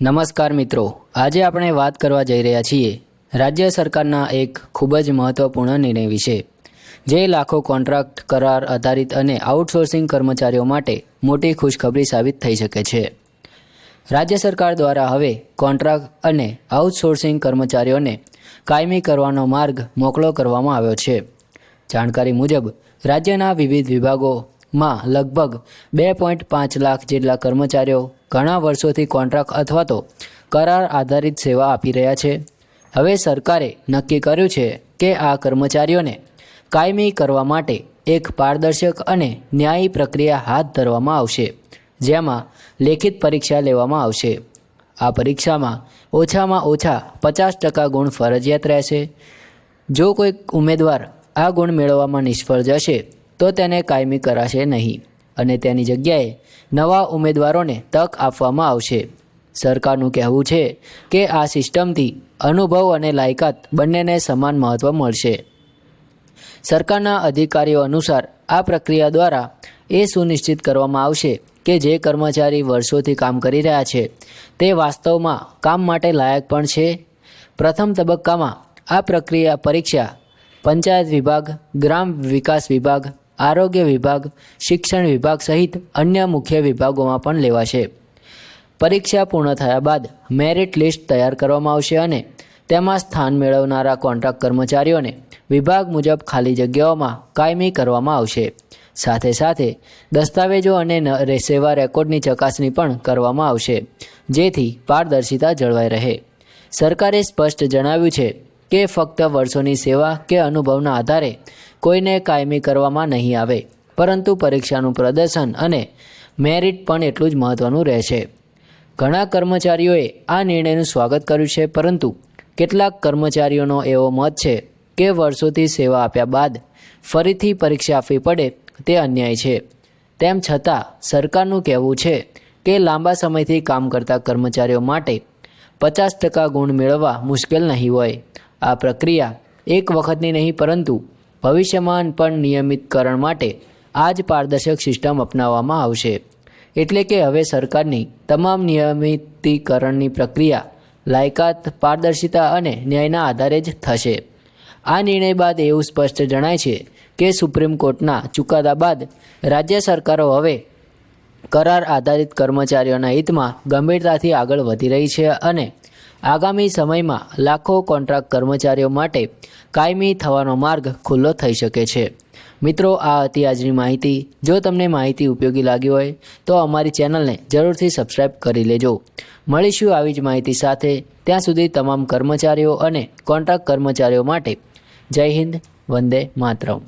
નમસ્કાર મિત્રો, આજે આપણે વાત કરવા જઈ રહ્યા છીએ રાજ્ય સરકારના એક ખૂબ જ મહત્વપૂર્ણ નિર્ણય વિશે, જે લાખો કોન્ટ્રાક્ટ કરાર આધારિત અને આઉટસોર્સિંગ કર્મચારીઓ માટે મોટી ખુશખબરી સાબિત થઈ શકે છે. રાજ્ય સરકાર દ્વારા હવે કોન્ટ્રાક્ટ અને આઉટસોર્સિંગ કર્મચારીઓને કાયમી કરવાનો માર્ગ મોકળો કરવામાં આવ્યો છે. જાણકારી મુજબ, રાજ્યના વિવિધ વિભાગોમાં લગભગ બે પોઈન્ટ પાંચ લાખ જેટલા કર્મચારીઓ ઘણા વર્ષોથી કોન્ટ્રાક્ટ અથવા તો કરાર આધારિત સેવા આપી રહ્યા છે. હવે સરકારે નક્કી કર્યું છે કે આ કર્મચારીઓને કાયમી કરવા માટે એક પારદર્શક અને ન્યાયી પ્રક્રિયા હાથ ધરવામાં આવશે, જેમાં લેખિત પરીક્ષા લેવામાં આવશે. આ પરીક્ષામાં ઓછામાં ઓછા પચાસ ટકા ગુણ ફરજિયાત રહેશે. જો કોઈ ઉમેદવાર આ ગુણ મેળવવામાં નિષ્ફળ જશે તો તેને કાયમી કરાશે નહીં. અને તેની જગ્યાએ નવા ઉમેદવારોને તક આપવામાં આવશે. સરકારનું કહેવું છે કે આ સિસ્ટમથી અનુભવ અને લાયકાત બંનેને સમાન મહત્ત્વ મળશે. સરકારના અધિકારીઓ અનુસાર આ પ્રક્રિયા દ્વારા એ સુનિશ્ચિત કરવામાં આવશે કે જે કર્મચારી વર્ષોથી કામ કરી રહ્યા છે, તે વાસ્તવમાં કામ માટે લાયક પણ છે. પ્રથમ તબક્કામાં આ પ્રક્રિયા પરીક્ષા, પંચાયત વિભાગ, ગ્રામ વિકાસ વિભાગ આરોગ્ય વિભાગ, શિક્ષણ વિભાગ સહિત અન્ય મુખ્ય વિભાગોમાં પણ લેવાશે. પરીક્ષા પૂર્ણ થયા બાદ મેરિટ લિસ્ટ તૈયાર કરવામાં આવશે અને તેમાં સ્થાન મેળવનારા કોન્ટ્રાક્ટ કર્મચારીઓને વિભાગ મુજબ ખાલી જગ્યાઓમાં કાયમી કરવામાં આવશે. સાથે સાથે દસ્તાવેજો અને સેવા રેકોર્ડની ચકાસણી પણ કરવામાં આવશે, જેથી પારદર્શિતા જળવાઈ રહે. સરકારે સ્પષ્ટ જણાવ્યું છે કે ફક્ત વર્ષોની સેવા કે અનુભવના આધારે કોઈને કાયમી કરવામાં નહીં આવે, પરંતુ પરીક્ષાનું પ્રદર્શન અને મેરિટ પણ એટલું જ મહત્ત્વનું રહેશે. ઘણા કર્મચારીઓએ આ નિર્ણયનું સ્વાગત કર્યું છે, પરંતુ કેટલાક કર્મચારીઓનો એવો મત છે કે વર્ષોથી સેવા આપ્યા બાદ ફરીથી પરીક્ષા આપવી પડે તે અન્યાય છે. તેમ છતાં, સરકારનું કહેવું છે કે લાંબા સમયથી કામ કરતા કર્મચારીઓ માટે પચાસ ટકા ગુણ મેળવવા મુશ્કેલ નહીં હોય. આ પ્રક્રિયા એક વખતની નહીં, પરંતુ ભવિષ્યમાં પણ નિયમિતકરણ માટે આ જ પારદર્શક સિસ્ટમ અપનાવવામાં આવશે. એટલે કે હવે સરકારની તમામ નિયમિતીકરણની પ્રક્રિયા લાયકાત, પારદર્શિતા અને ન્યાયના આધારે જ થશે. આ નિર્ણય બાદ એવું સ્પષ્ટ જણાય છે કે સુપ્રીમ કોર્ટના ચુકાદા બાદ રાજ્ય સરકારો હવે કરાર આધારિત કર્મચારીઓના હિતમાં ગંભીરતાથી આગળ વધી રહી છે અને આગામી સમયમાં લાખો કોન્ટ્રાક્ટ કર્મચારીઓ માટે કાયમી થવાનો માર્ગ ખુલ્લો થઈ શકે છે. મિત્રો, આ હતી આજની માહિતી. જો તમને માહિતી ઉપયોગી લાગી હોય, તો અમારી ચેનલને જરૂરથી સબસ્ક્રાઇબ કરી લેજો. મળીશું આવી જ માહિતી સાથે. ત્યાં સુધી તમામ કર્મચારીઓ અને કોન્ટ્રાક્ટ કર્મચારીઓ માટે જય હિન્દ, વંદે માતરમ.